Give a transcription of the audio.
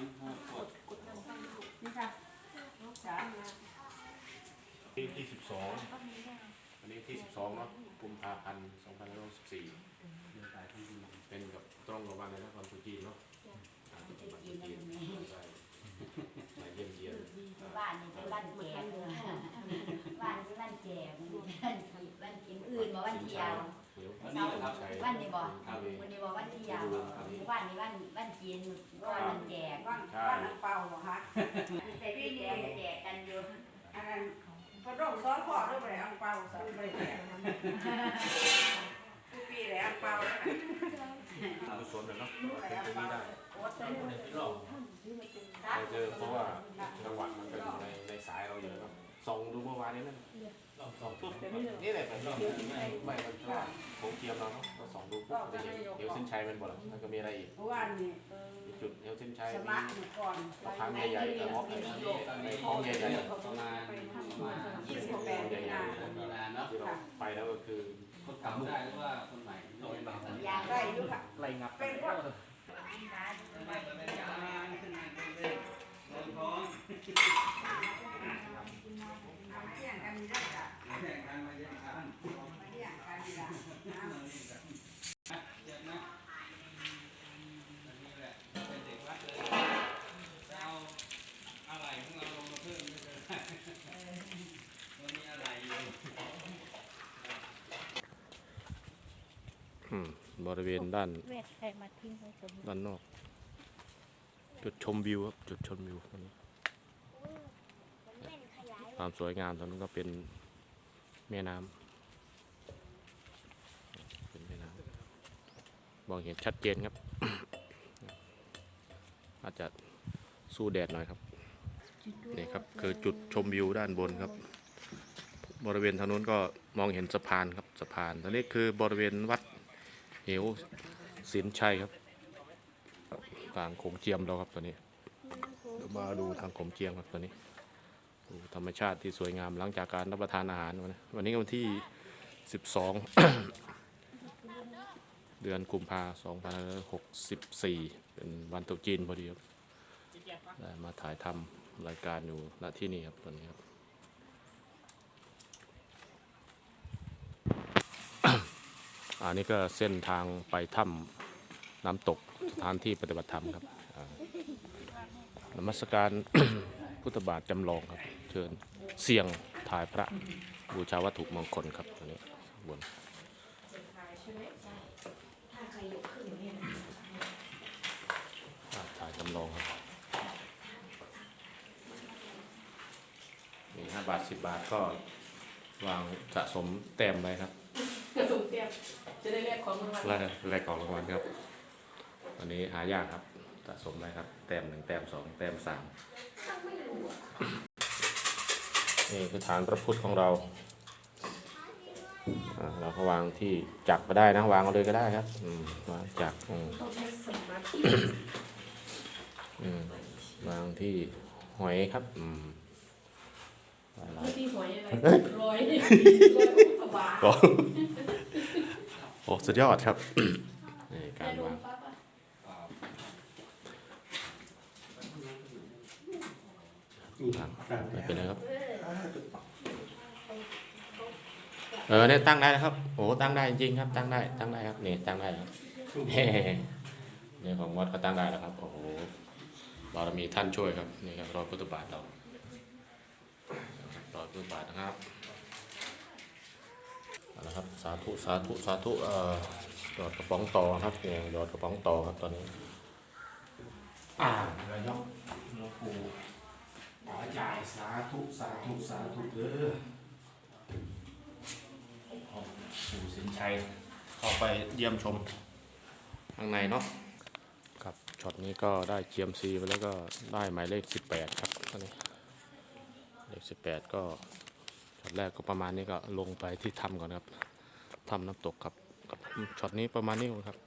นี่ที่ที่สิบสองอันนี้ที่สิบสองเนาะกุมภาพันธ์สองพันห้าร้อยสิบสี่เป็นกับตรงกับวันในนครสุจีนเนาะสุจีนสุจีนใช่มาเยี่ยมเยียนบ้านนี่เป็นบ้านแก่บ้านเป็นบ้านแก่บ้านอื่นมาบ้านเที่ยววันนี้คบวันนี้บอกวันนี้บอกวันเที่ยว บ้านนี้บ้านบ้านกินบ้านแก่บ้านบ้านอังเปาเหรอคะแต่พี่แก่แก่กันอยู่อันนั้นพระดงซ้อนพ่อด้วยไปอังเปาซ้อนไปแก่ทุกปีเลยอังเปาแล้วนะกุศลเลยเนาะเป็นตรงนี้ได้โอ๊ตเลยเราเจอเพราะว่าจังหวัดมันก็อยู่ในในสายเราอยู่แล้วเนาะส่องดูเมื่อวานนี้นั่นส่องปุ๊บนี่แหละผมไม่มันพลาด ชัยเป็นบ่ล่ะมันก็มีอะไรอีกเพราะว่านี่อีกจุดเอวเส้นชัยสมีมัครอยู่ก่อนทางใหญ่ๆกระม็อกในท้องใหญ่ๆประมาณประมาณยี่สิบแปดมีนามีนาเนาะที่เราไปแล้วก็คือคนเก่าได้หรือว่าคนใหม่โดยบางคนยางได้อยู่ค่ะไล่งับเป็นพวกไม่ก็ไม่ได้ขึ้นมาเป็นเรื่องท้อง เที่ยงกันมีได้จ้ะ แข่งกันมาเยอะครับ มาเที่ยงกันดีละน้ำ เยอะนะอันนี้แหละเป็นเด็กวัดเลยจะเอาอะไรของเราลงมาเพิ่มไม่เป็นไรมันมีอะไรอยู่ อืม บริเวณด้านเวทใครมาทิ้งไว้ตรงนี้ด้านนอก จุดชมวิวครับ จุดชมวิวตรงนี้ความสวยงามตรงนั้นก็เป็นแม่น้ำเป็นแม่น้ำมองเห็นชัดเจนครับ อาจจะสู้แดดหน่อยครับนี่ครับคือจุดชมวิวด้านบนครับ บริเวณทางนู้นก็มองเห็นสะพานครับสะพานตรงนี้คือบริเวณวัด เหวศิลชัยครับทางโขงเจียมเราครับตอนนี้มาดูทางโขงเจียมครับตอนนี้ดูธรรมชาติที่สวยงามหลังจากการรับประทานอาหารวันนี้วันนี้วันที่ 12 เดือนกุมภาพันธ์2564 เป็นวันตรุษจีนพอดีครับมาถ่ายทำรายการอยู่ณที่นี่ครับตอนนี้ครับ อันนี้ก็เส้นทางไปถ้ำน้ำตกสถานที่ปฏิบัติธรรมครับนมัสการพุทธบาทจำลองครับ เชิญเสี่ยงถ่ายพระบูชาวัตถุมงคลครับตัวนี้บนถ่ายจำลองครับนี่ห้าบาทสิบบาทก็วางสะสมแต้มไว้ครับ ยมจะได้เรียกของรางวัลแรกแรกของรางวัลครับ วันนี้หายากครับสะสมได้ครับ แต้มหนึ่งแต้มสองแต้มสามนี่คือฐานพระพุทธของเราอ่าเราก็วางที่จักรก็ได้นะวางเอาเลยก็ได้ครับอืมวางจักรอืมต้องใช้สมาธิอืมวางที่หอยครับอืมอะไรไม่ที่หวยอะไรรอยรอยอุกกาบาตก็โอ้สุดยอดครับนี่กาได้รดูวางปั๊บอะไม่เป็นไรครับ เออเนี่ยตั้งได้นะครับ โอ้ตั้งได้จริงๆครับ ตั้งได้ ตั้งได้ครับนี่ตั้งได้ครับเฮ้เนี่ยของวัดก็ตั้งได้แล้วครับ โอ้โหบารมีท่านช่วยครับ นี่ครับรอยพุทธบาทเรารอยพุทธบาทนะครับเอาละ ครับ สาธุสาธุสาธุเอ่อหยอดกระป๋องต่อครับเนี่ยหยอดกระป๋องต่อครับตอนนี้ อ่าระยกหลวงปู่ขอจ่ายสาธุสาธุสาธุเด้อขอบปู่สินชัยเข้าไปเยี่ยมชมข้างในเนาะครับช็อตนี้ก็ได้ GMC ไปแล้วก็ได้หมายเลข 18 ครับตอนนี้เลข 18 ก็ช็อ ตแรกก็ประมาณนี้ก็ลงไปที่ถ้ำก่อนครับถ้ำน้ำตกครับครับช็อตนี้ประมาณนี้ครับ